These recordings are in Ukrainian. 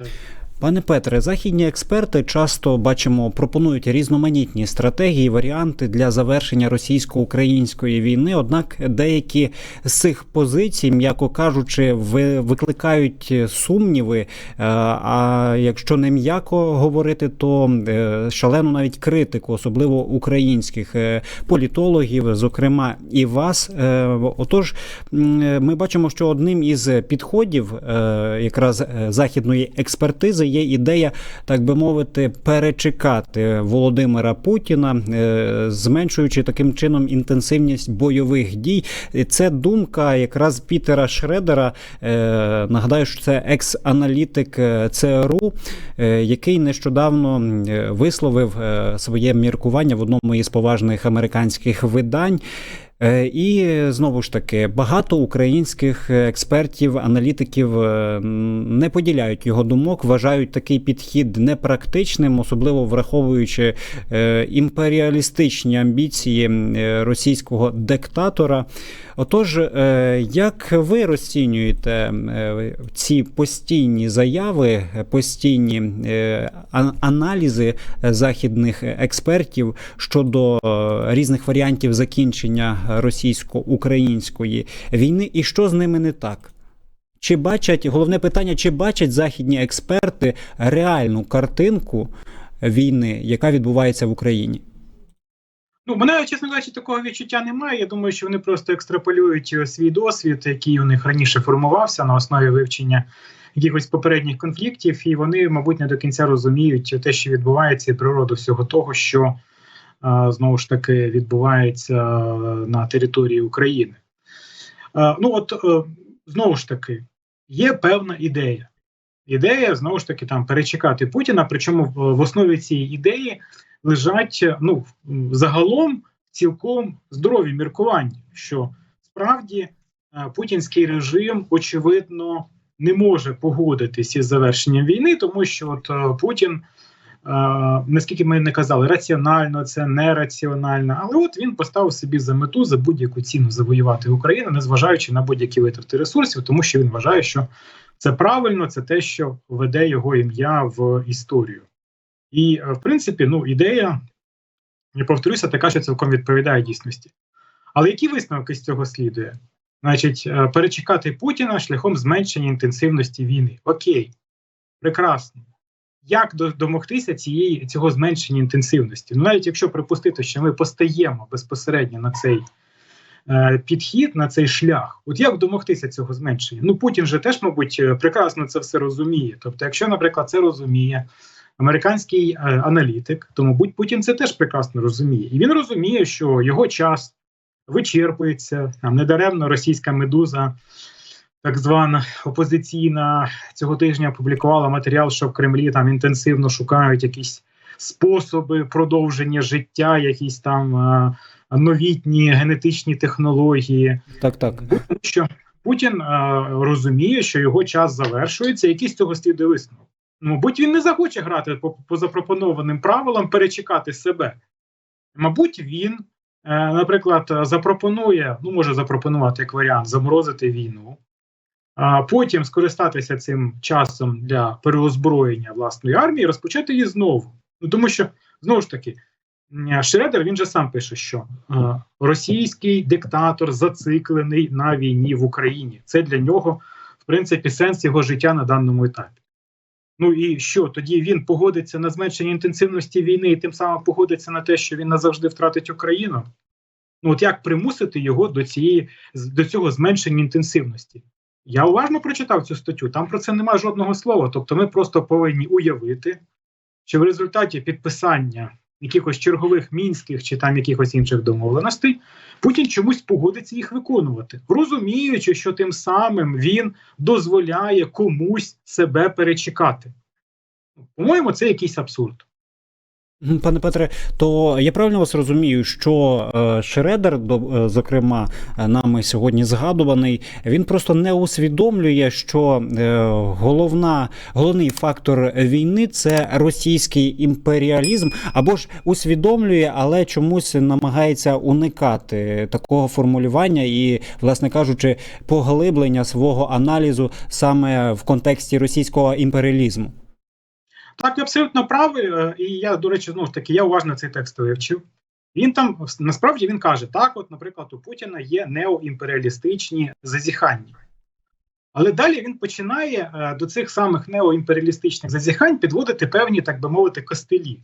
так. Пане Петре, західні експерти часто бачимо пропонують різноманітні стратегії, варіанти для завершення російсько-української війни. Однак деякі з цих позицій, м'яко кажучи, викликають сумніви. Е, а якщо не м'яко говорити, то е, шалену навіть критику, особливо українських е, політологів, зокрема і вас. Отож, ми бачимо, що одним із підходів якраз західної експертизи є ідея, так би мовити, перечекати Володимира Путіна, е, зменшуючи таким чином інтенсивність бойових дій. Це думка якраз Пітера Шредера. Е, нагадаю, що це екс-аналітик е, ЦРУ, який нещодавно висловив своє міркування в одному із поважних американських видань. Е, і знову ж таки багато українських експертів, аналітиків е, не поділяють його думок, вважають такий підхід непрактичним, особливо враховуючи е, імперіалістичні амбіції російського диктатора. Отож, як ви розцінюєте ці постійні заяви, постійні аналізи західних експертів щодо різних варіантів закінчення? Російсько-української війни, і що з ними не так? Чи бачать головне питання, чи бачать західні експерти реальну картинку війни, яка відбувається в Україні? Ну, мене, чесно кажучи, такого відчуття немає. Я думаю, що вони просто екстраполюють свій досвід, який у них раніше формувався на основі вивчення якихось попередніх конфліктів, і вони, мабуть, не до кінця розуміють те, що відбувається, і природу всього того, що знову ж таки відбувається на території України. Ну от е, знову ж таки є певна ідея. Ідея знову ж таки там перечекати Путіна. Причому в основі цієї ідеї лежать ну загалом цілком здорові міркування, що справді е, путінський режим очевидно не може погодитися із завершенням війни, тому що от е, Путін наскільки ми не казали, раціонально це нераціонально, але от він поставив собі за мету за будь-яку ціну завоювати Україну, незважаючи на будь-які витрати ресурсів, тому що він вважає, що це правильно, це те, що веде його ім'я в історію. І, е, в принципі, ну, ідея, я повторюся, така, що цілком відповідає дійсності. Але які висновки з цього слідує? Значить, е, перечекати Путіна шляхом зменшення інтенсивності війни. Окей, прекрасно як домогтися цієї цього зменшення інтенсивності? Ну, навіть якщо припустити, що ми постаємо безпосередньо на цей е, підхід, на цей шлях, от як домогтися цього зменшення? Ну Путін же теж, мабуть, е, прекрасно це все розуміє. Тобто, якщо, наприклад, це розуміє американський е, аналітик, то мабуть Путін це теж прекрасно розуміє, і він розуміє, що його час вичерпується там недаремно російська медуза так звана опозиційна цього тижня опублікувала матеріал, що в Кремлі там інтенсивно шукають якісь способи продовження життя, якісь там а, новітні генетичні технології. Так, так. Тому що Путін а, розуміє, що його час завершується, якийсь цього слідує висновок. Мабуть, він не захоче грати по, по запропонованим правилам, перечекати себе. Мабуть, він, е, наприклад, запропонує, ну може запропонувати як варіант, заморозити війну а потім скористатися цим часом для переозброєння власної армії, розпочати її знову. Ну тому що знову ж таки Шредер він же сам пише, що а, російський диктатор зациклений на війні в Україні. Це для нього, в принципі, сенс його життя на даному етапі. Ну і що тоді він погодиться на зменшення інтенсивності війни і тим самим погодиться на те, що він назавжди втратить Україну. Ну от як примусити його до цієї до цього зменшення інтенсивності? Я уважно прочитав цю статтю, там про це немає жодного слова. Тобто, ми просто повинні уявити, що в результаті підписання якихось чергових мінських чи там якихось інших домовленостей Путін чомусь погодиться їх виконувати, розуміючи, що тим самим він дозволяє комусь себе перечекати. По-моєму, це якийсь абсурд. Пане Петре, то я правильно вас розумію, що е, Шредер, е, зокрема, е, нами сьогодні згадуваний, він просто не усвідомлює, що головна, головний фактор війни це російський імперіалізм, або ж усвідомлює, але чомусь намагається уникати такого формулювання і, власне кажучи, поглиблення свого аналізу саме в контексті російського імперіалізму. Так, ви абсолютно правий. е, І я, до речі, знову ж таки, я уважно цей текст вивчив. Він там насправді він каже: так, от, наприклад, у Путіна є неоімперіалістичні зазіхання. Але далі він починає е, до цих самих неоімперіалістичних зазіхань підводити певні, так би мовити, костелі.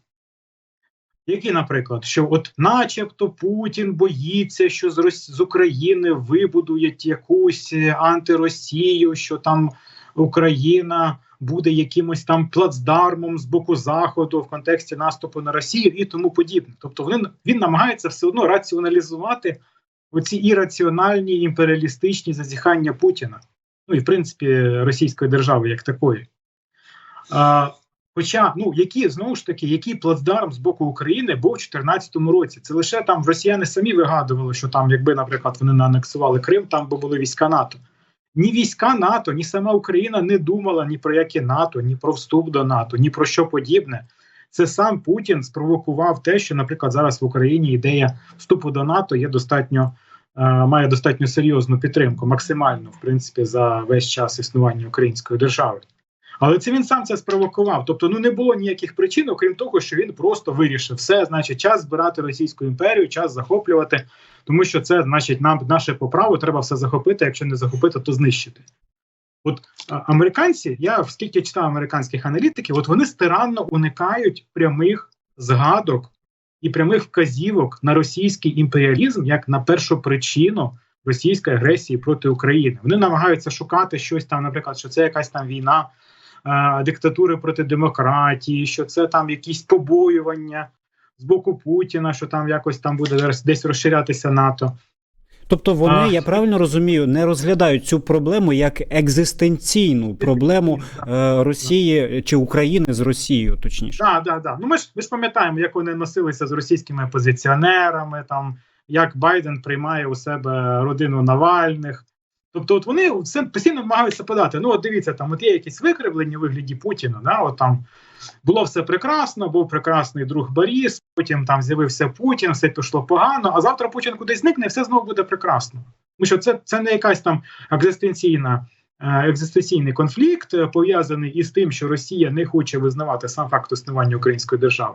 Які, наприклад, що от, начебто, Путін боїться, що з, Рос... з України вибудують якусь е, антиросію, що там Україна буде якимось там плацдармом з боку заходу в контексті наступу на Росію і тому подібне. Тобто, він, він намагається все одно раціоналізувати оці ірраціональні імперіалістичні зазіхання Путіна, ну і в принципі Російської держави як такої. А, Хоча, ну які знову ж таки, який плацдарм з боку України був у 2014 році? Це лише там росіяни самі вигадували, що там, якби, наприклад, вони не анексували Крим, там би були війська НАТО. Ні війська НАТО, ні сама Україна не думала ні про яке НАТО, ні про вступ до НАТО, ні про що подібне. Це сам Путін спровокував те, що, наприклад, зараз в Україні ідея вступу до НАТО є достатньо е, має достатньо серйозну підтримку, максимальну, в принципі, за весь час існування української держави. Але це він сам це спровокував. Тобто, ну не було ніяких причин, окрім того, що він просто вирішив все, значить, час збирати Російську імперію, час захоплювати, тому що це значить нам наше по праву треба все захопити. Якщо не захопити, то знищити. От американці, я скільки читав американських аналітиків, от вони старанно уникають прямих згадок і прямих вказівок на російський імперіалізм як на першу причину російської агресії проти України. Вони намагаються шукати щось там, наприклад, що це якась там війна диктатури проти демократії, що це там якісь побоювання з боку Путіна, що там якось там буде десь- десь розширятися НАТО. Тобто вони, А. я правильно розумію, не розглядають цю проблему як екзистенційну проблему е, Росії чи України з Росією, точніше. Так, так, так. Ну ми ж ми ж пам'ятаємо, як вони носилися з російськими опозиціонерами, там як Байден приймає у себе родину Навальних. Тобто, от вони все постійно намагаються подати. Ну, от дивіться, там от є якісь викривлення вигляді Путіна. Да, от там було все прекрасно, був прекрасний друг Борис, потім там з'явився Путін, все пішло погано, а завтра Путін кудись зникне, і все знову буде прекрасно. Тому що це, це не якась там екзистенційна. е, Екзистенційний конфлікт е, пов'язаний із тим, що Росія не хоче визнавати сам факт існування української держави,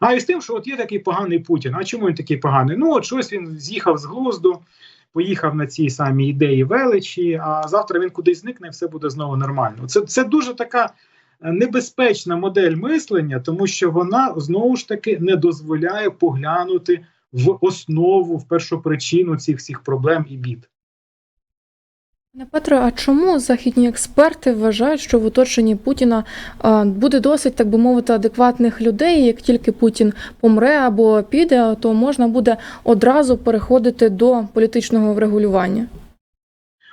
а із тим, що от є такий поганий Путін. А чому він такий поганий? Ну от щось він з'їхав з глузду, поїхав на цій самі ідеї величі, а завтра він кудись зникне, і все буде знову нормально. Це, це дуже така е, небезпечна модель мислення, тому що вона знову ж таки не дозволяє поглянути в основу, в першу причину цих всіх проблем і бід. Пане Петро, а чому західні експерти вважають, що в оточенні Путіна буде досить, так би мовити, адекватних людей? Як тільки Путін помре або піде, то можна буде одразу переходити до політичного врегулювання?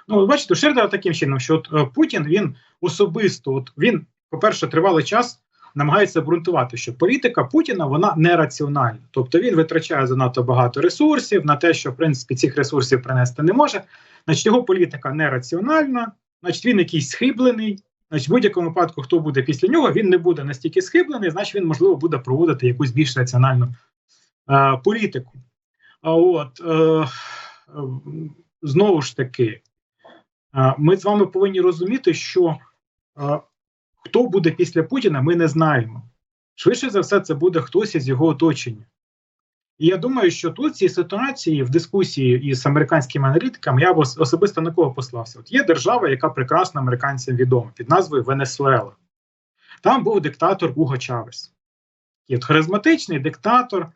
Ну, бачите, Шердера таким чином, що от е, Путін він особисто, от він, по-перше, тривалий час намагається обґрунтувати, що політика Путіна вона нераціональна. Тобто він витрачає занадто багато ресурсів на те, що в принципі цих ресурсів принести не може. Значить, його політика нераціональна, значить, він якийсь схиблений. Значить, в будь-якому випадку, хто буде після нього, він не буде настільки схиблений, значить він, можливо, буде проводити якусь більш раціональну е, політику. А от е, знову ж таки, е, ми з вами повинні розуміти, що е, хто буде після Путіна, ми не знаємо. Швидше за все, це буде хтось із його оточення. І я думаю, що тут цій ситуації в дискусії із американськими аналітиками я б особисто на кого послався. От є держава, яка прекрасно американцям відома під назвою Венесуела. Там був диктатор Уго Чавес. Такий от харизматичний диктатор,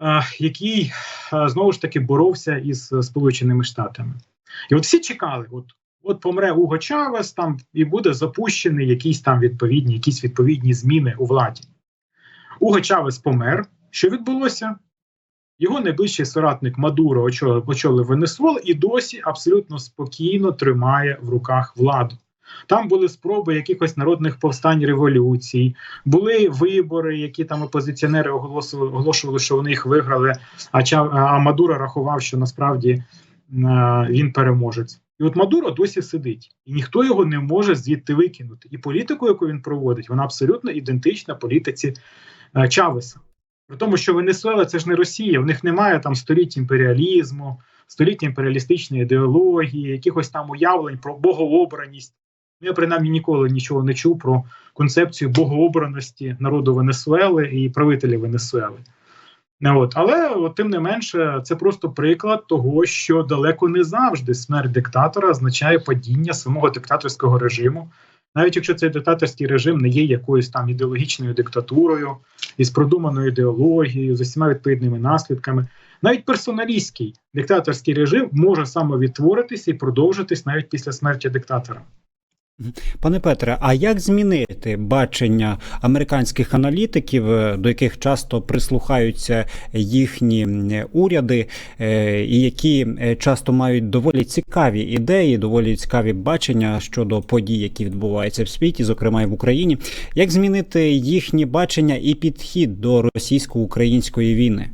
е, який е, знову ж таки боровся із Сполученими Штатами. І от всі чекали: от, от помре Уго Чавес, там і буде запущений якісь там відповідні, якісь відповідні зміни у владі. Уго Чавес помер. Що відбулося? Його найближчий соратник Мадуро очолив, Венесуелу і досі абсолютно спокійно тримає в руках владу. Там були спроби якихось народних повстань революцій, були вибори, які там опозиціонери оголосили, оголошували, що вони їх виграли. А Мадуро рахував, що насправді е, він переможець. І от Мадуро досі сидить, і ніхто його не може звідти викинути. І політику, яку він проводить, вона абсолютно ідентична політиці е, Чавеса. При тому, що Венесуела це ж не Росія, в них немає там століть імперіалізму, століть імперіалістичної ідеології, якихось там уявлень про богообраність. Я принаймні ніколи нічого не чув про концепцію богообраності народу Венесуели і правителів Венесуели. Не От. Але от, тим не менше, це просто приклад того, що далеко не завжди смерть диктатора означає падіння самого диктаторського режиму, навіть якщо цей диктаторський режим не є якоюсь там ідеологічною диктатурою із продуманою ідеологією, з усіма відповідними наслідками. Навіть персоналістський диктаторський режим може самовідтворитися і продовжитись навіть після смерті диктатора. Пане Петре, а як змінити бачення американських аналітиків, е, до яких часто прислухаються їхні уряди, е, і які е, часто мають доволі цікаві ідеї, доволі цікаві бачення щодо подій, які відбуваються в світі, зокрема і в Україні? Як змінити їхні бачення і підхід до російсько-української війни?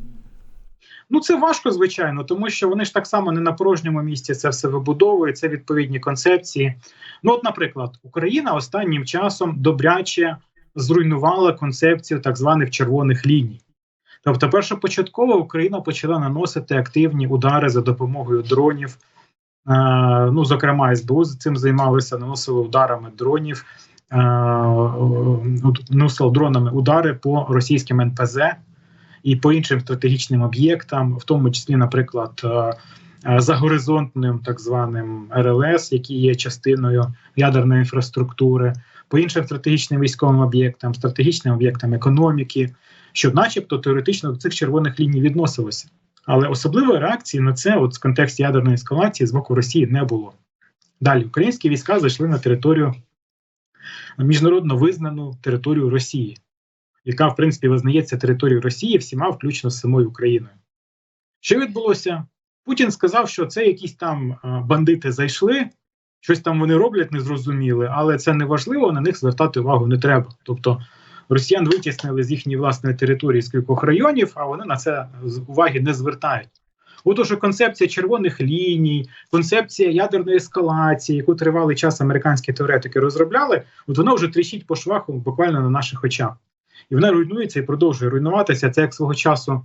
Ну це важко, звичайно, тому що вони ж так само не на порожньому місці це все вибудовують. Це відповідні концепції. Ну, от, наприклад, Україна останнім часом добряче зруйнувала концепцію так званих червоних ліній. Тобто, першопочатково Україна почала наносити активні удари за допомогою дронів. Е, ну, зокрема, СБУ з цим займалися, наносили ударами дронів, е, наносили дронами удари по російським НПЗ і по іншим стратегічним об'єктам, в тому числі, наприклад, е, е, за горизонтним так званим РЛС, які є частиною ядерної інфраструктури, по іншим стратегічним військовим об'єктам, стратегічним об'єктам економіки, що, начебто, теоретично до цих червоних ліній відносилося. Але особливої реакції на це, от в контексті ядерної ескалації, з боку Росії не було. Далі українські війська зайшли на територію міжнародно визнану територію Росії яка в принципі визнається територією Росії всіма, включно з самою Україною. Що відбулося? Путін сказав, що це якісь там бандити зайшли, щось там вони роблять незрозуміле, але це не важливо, на них звертати увагу не треба. Тобто росіян витіснили з їхньої власної території з кількох районів, а вони на це уваги не звертають. Отож, концепція червоних ліній, концепція ядерної ескалації, яку тривалий час американські теоретики розробляли, от вона вже тріщить по швах буквально на наших очах і вона руйнується і продовжує руйнуватися. Це як свого часу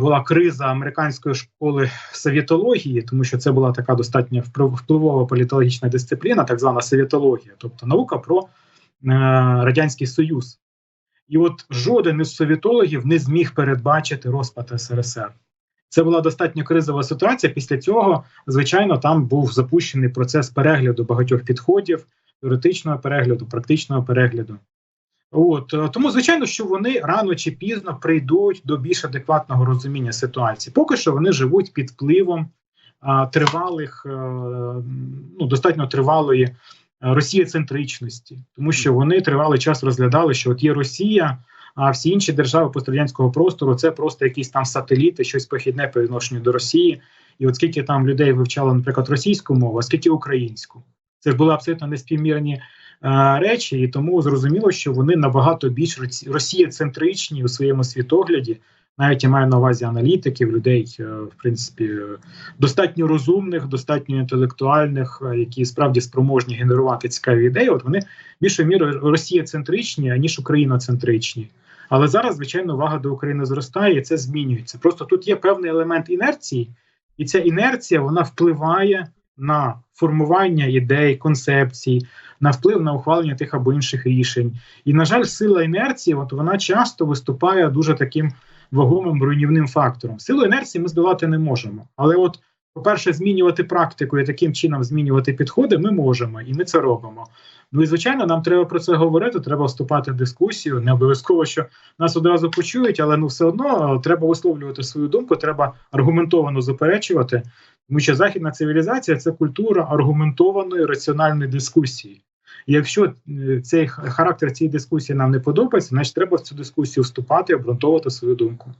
була криза американської школи совєтології, тому що це була така достатньо впливова політологічна дисципліна, так звана совєтологія, тобто наука про е, радянський союз. І от жоден із совєтологів не зміг передбачити розпад СРСР. Це була достатньо кризова ситуація. Після цього, звичайно, там був запущений процес перегляду багатьох підходів, теоретичного перегляду, практичного перегляду. От тому, звичайно, що вони рано чи пізно прийдуть до більш адекватного розуміння ситуації. Поки що вони живуть під впливом а, тривалих, а, ну достатньо тривалої росієцентричності, тому що вони тривалий час розглядали, що от є Росія, а всі інші держави пострадянського простору це просто якісь там сателіти, щось похідне по відношенню до Росії. І от скільки там людей вивчало, наприклад, російську мову, а скільки українську, це ж були абсолютно неспівмірні речі, і тому зрозуміло, що вони набагато більш росієцентричні у своєму світогляді. Навіть я маю на увазі аналітиків, людей, е, в принципі, достатньо розумних, достатньо інтелектуальних, е, які справді спроможні генерувати цікаві ідеї. От вони більшою мірою росієцентричні, аніж україноцентричні. Але зараз, звичайно, увага до України зростає, і це змінюється. Просто тут є певний елемент інерції, і ця інерція вона впливає на формування ідей, концепцій, на вплив на ухвалення тих або інших рішень. І, на жаль, сила інерції, от вона часто виступає дуже таким вагомим руйнівним фактором. Силу інерції ми здолати не можемо. Але, от, по-перше, змінювати практику і таким чином змінювати підходи ми можемо, і ми це робимо. Ну і звичайно, нам треба про це говорити. Треба вступати в дискусію. Не обов'язково, що нас одразу почують, але ну все одно треба висловлювати свою думку, треба аргументовано заперечувати. Тому що західна цивілізація це культура аргументованої раціональної дискусії. І якщо е, цей характер цієї дискусії нам не подобається, значить треба в цю дискусію вступати обґрунтовувати свою думку.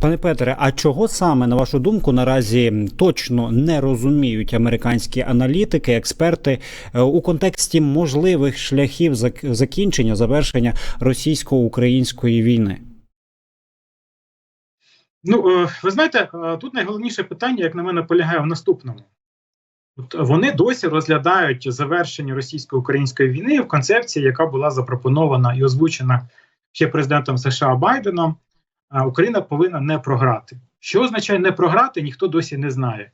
Пане Петре, а чого саме на вашу думку наразі точно не розуміють американські аналітики, експерти е, у контексті можливих шляхів закінчення завершення російсько-української війни? Ну, е, ви знаєте, е, тут найголовніше питання, як на мене, полягає в наступному. От вони досі розглядають завершення російсько-української війни в концепції, яка була запропонована і озвучена ще президентом США Байденом. Україна повинна не програти. Що означає не програти, ніхто досі не знає.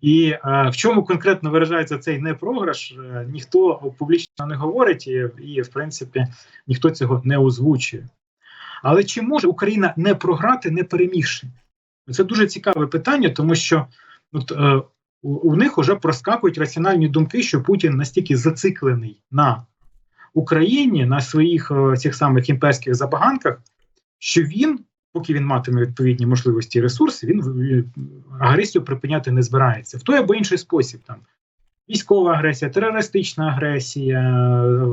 І е, в чому конкретно виражається цей непрограш, е, ніхто публічно не говорить, і, і, в принципі, ніхто цього не озвучує. Але чи може Україна не програти, не перемігши? Це дуже цікаве питання, тому що от, е, у, у них вже проскакують раціональні думки, що Путін настільки зациклений на Україні, на своїх е, цих самих імперських забаганках, що він, поки він матиме відповідні можливості і ресурси, він е, агресію припиняти не збирається в той або інший спосіб. Там військова агресія, терористична агресія,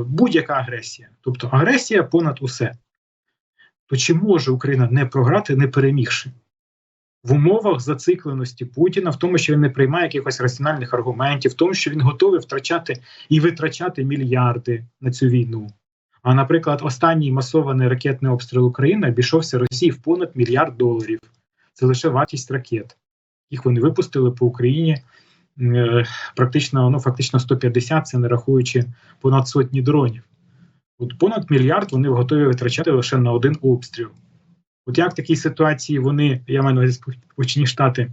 будь-яка агресія, тобто агресія понад усе. То чи може Україна не програти, не перемігши? в умовах зацикленості Путіна, в тому, що він не приймає якихось раціональних аргументів, в тому, що він готовий втрачати і витрачати мільярди на цю війну. А, наприклад, останній масований ракетний обстріл України обійшовся Росії в понад мільярд доларів. Це лише вартість ракет, їх вони випустили по Україні. е, Практично, ну фактично 150, це не рахуючи понад сотні дронів. От понад мільярд вони готові витрачати лише на один обстріл. От як в такій ситуації вони, я маю на увазі Сполучені Штати,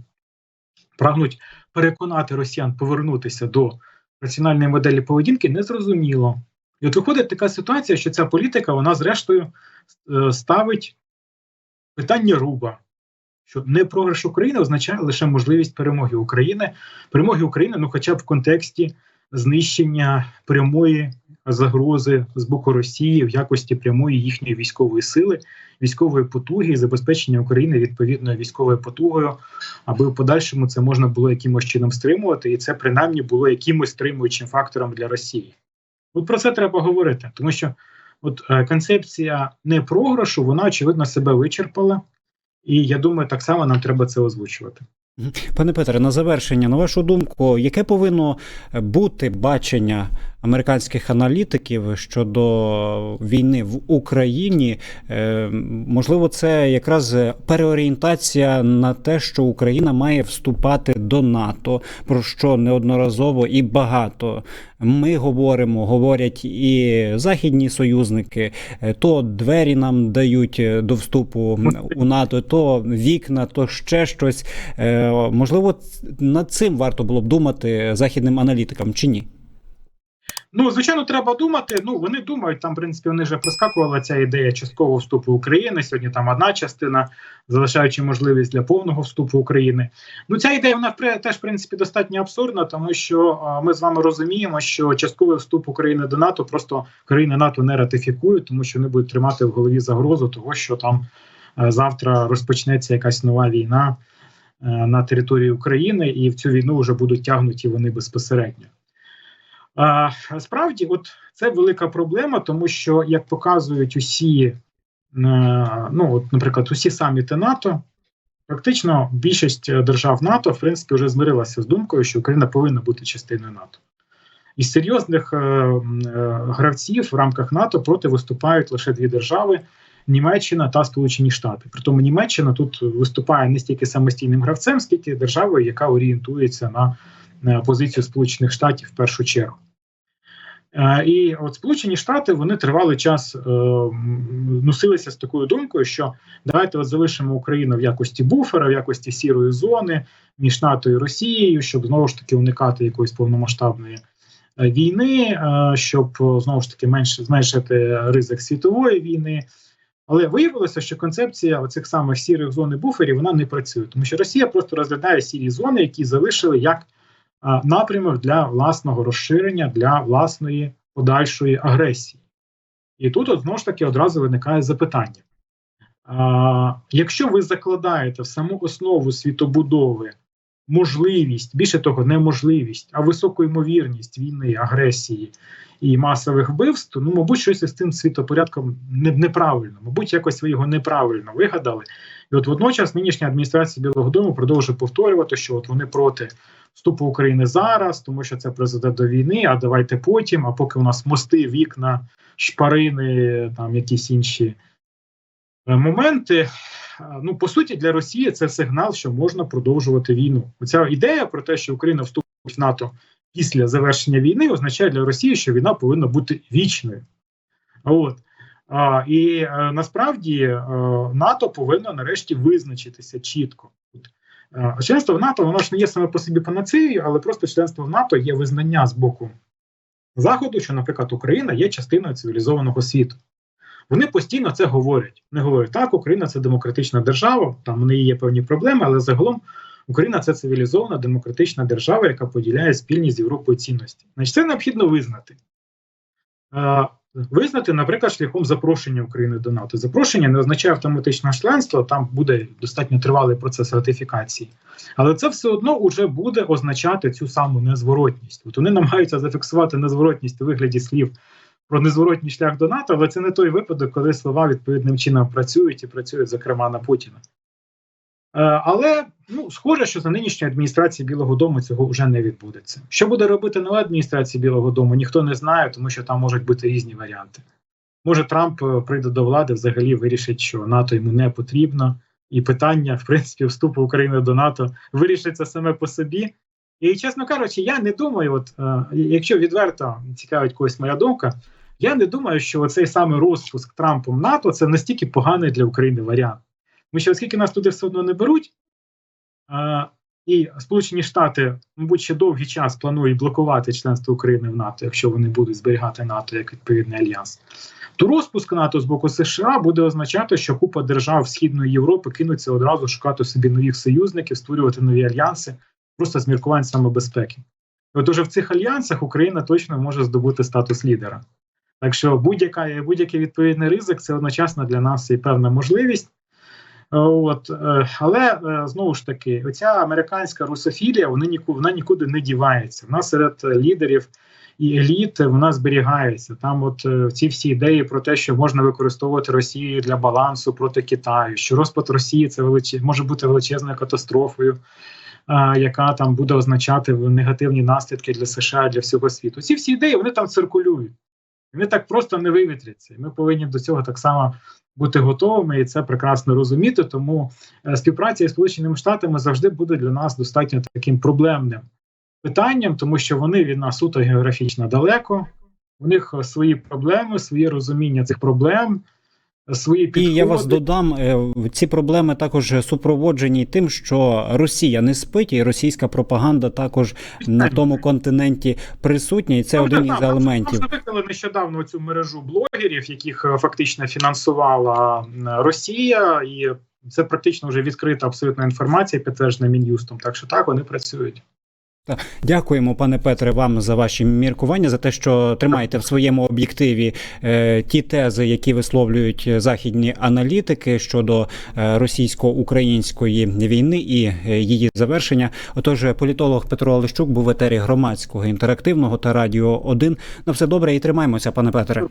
прагнуть переконати росіян повернутися до раціональної моделі поведінки, незрозуміло. І от виходить така ситуація, що ця політика, вона зрештою е, ставить питання руба, що не програш України означає лише можливість перемоги України, перемоги України, ну хоча б в контексті знищення прямої загрози з боку Росії в якості прямої їхньої військової сили, військової потуги і забезпечення України відповідною військовою потугою, аби в подальшому це можна було якимось чином стримувати, і це принаймні було якимось стримуючим фактором для Росії. От про це треба говорити, тому що от е, концепція не програшу, вона очевидно себе вичерпала, і я думаю, так само нам треба це озвучувати. Пане Петре, на завершення, на вашу думку, яке повинно бути бачення американських аналітиків щодо війни в Україні? Е, Можливо, це якраз переорієнтація на те, що Україна має вступати до НАТО, про що неодноразово і багато ми говоримо, говорять і західні союзники, Е, то двері нам дають до вступу у НАТО, то вікна, то ще щось. Е, Можливо, над цим варто було б думати західним аналітикам чи ні? Ну, звичайно, треба думати. Ну, вони думають, там, в принципі, вони вже проскакувала ця ідея часткового вступу України. Сьогодні там одна частина, залишаючи можливість для повного вступу України. Ну, ця ідея вона теж в принципі достатньо абсурдна, тому що ми з вами розуміємо, що частковий вступ України до НАТО просто країни НАТО не ратифікують, тому що вони будуть тримати в голові загрозу того, що там а, завтра розпочнеться якась нова війна на території України, і в цю війну вже будуть тягнуті вони безпосередньо. А, Справді, от це велика проблема, тому що як показують усі, е, ну от, наприклад, усі саміти НАТО, практично більшість держав НАТО в принципі вже змирилася з думкою, що Україна повинна бути частиною НАТО. Із серйозних е, е, гравців в рамках НАТО проти виступають лише дві держави: Німеччина та Сполучені Штати. Притому Німеччина тут виступає не стільки самостійним гравцем, скільки державою, яка орієнтується на позицію Сполучених Штатів в першу чергу. Е, і от Сполучені Штати вони тривалий час е, носилися з такою думкою, що давайте от залишимо Україну в якості буфера, в якості сірої зони між НАТО і Росією, щоб знову ж таки уникати якоїсь повномасштабної е, війни, е, щоб знову ж таки менше зменшити ризик світової війни. Але виявилося, що концепція оцих самих сірих зон і буферів вона не працює, тому що Росія просто розглядає сірі зони, які залишили як напрямок для власного розширення, для власної подальшої агресії. І тут от, знову ж таки одразу виникає запитання: а, якщо ви закладаєте в саму основу світобудови можливість, більше того, неможливість, а високу ймовірність війни, агресії і масових вбивств, ну, мабуть, щось із цим світопорядком неправильно, мабуть, якось ви його неправильно вигадали. І от водночас нинішня адміністрація Білого Дому продовжує повторювати, що от вони проти вступу України зараз, тому що це призведе до війни. А давайте потім. А поки у нас мости, вікна, шпарини, там якісь інші моменти. е, Ну, по суті, для Росії це сигнал, що можна продовжувати війну. Оця ідея про те, що Україна вступить в НАТО після завершення війни, означає для Росії, що війна повинна бути вічною. От. А, і е, насправді е, НАТО повинно нарешті визначитися чітко. От, е, членство в НАТО воно ж не є саме по собі панацеєю, але просто членство в НАТО є визнання з боку Заходу, що, наприклад, Україна є частиною цивілізованого світу. Вони постійно це говорять. Не говорять, так, Україна це демократична держава, там в неї є певні проблеми, але загалом Україна це цивілізована демократична держава, яка поділяє спільні з Європою цінності. Значить, це необхідно визнати. Визнати, наприклад, шляхом запрошення України до НАТО. Запрошення не означає автоматичне членство, там буде достатньо тривалий процес ратифікації. Але це все одно вже буде означати цю саму незворотність. От вони намагаються зафіксувати незворотність у вигляді слів про незворотній шлях до НАТО, але це не той випадок, коли слова відповідним чином працюють і працюють, зокрема, на Путіна. Е, Але ну, схоже, що за нинішньої адміністрації Білого Дому цього вже не відбудеться. Що буде робити нова адміністрація Білого Дому, ніхто не знає, тому що там можуть бути різні варіанти. Може, Трамп е, прийде до влади, взагалі вирішить, що НАТО йому не потрібно, і питання, в принципі, вступу України до НАТО вирішиться саме по собі. І, чесно кажучи, я не думаю, от е, якщо відверто цікавить когось моя думка, я не думаю, що цей саме розпуск Трампом НАТО це настільки поганий для України варіант. Тому що оскільки нас туди все одно не беруть, а, і Сполучені Штати, мабуть, ще довгий час планують блокувати членство України в НАТО, якщо вони будуть зберігати НАТО як відповідний альянс, то розпуск НАТО з боку США буде означати, що купа держав Східної Європи кинуться одразу шукати собі нових союзників, створювати нові альянси, просто з міркувань самобезпеки. І От уже в цих альянсах Україна точно може здобути статус лідера. Так що будь-яка будь-який відповідний ризик це одночасно для нас і певна можливість. От, е, але е, знову ж таки, оця американська русофілія вона нікуди, вона нікуди не дівається. Вона серед лідерів і еліт вона зберігається. Там, от е, ці всі ідеї про те, що можна використовувати Росію для балансу проти Китаю, що розпад Росії це велич... може бути величезною катастрофою, яка там буде означати негативні наслідки для США для всього світу. Ці всі ідеї вони там циркулюють. Вони так просто не вивітряться. І ми повинні до цього так само бути готовими і це прекрасно розуміти. Тому е, співпраця із Сполученими Штатами завжди буде для нас достатньо таким проблемним питанням, тому що вони від нас суто географічно далеко. У них е, свої проблеми, своє розуміння цих проблем. Свої І я вас додам, е, ці проблеми також супроводжені тим, що Росія не спить, і російська пропаганда також на тому континенті присутня, і це Ну, один так, із так, елементів. Ми викликали нещодавно цю мережу блогерів, яких е, фактично фінансувала Росія, і це практично вже відкрита абсолютна інформація, підтверджена мін'юстом. Так що так вони працюють. Дякуємо, пане Петре, вам за ваші міркування, за те, що тримаєте в своєму об'єктиві е, ті тези, які висловлюють західні аналітики щодо е, російсько-української війни і е, її завершення. Отож, політолог Петро Олещук був в етері громадського інтерактивного та радіо 1. На все добре і тримаємося, пане Петре.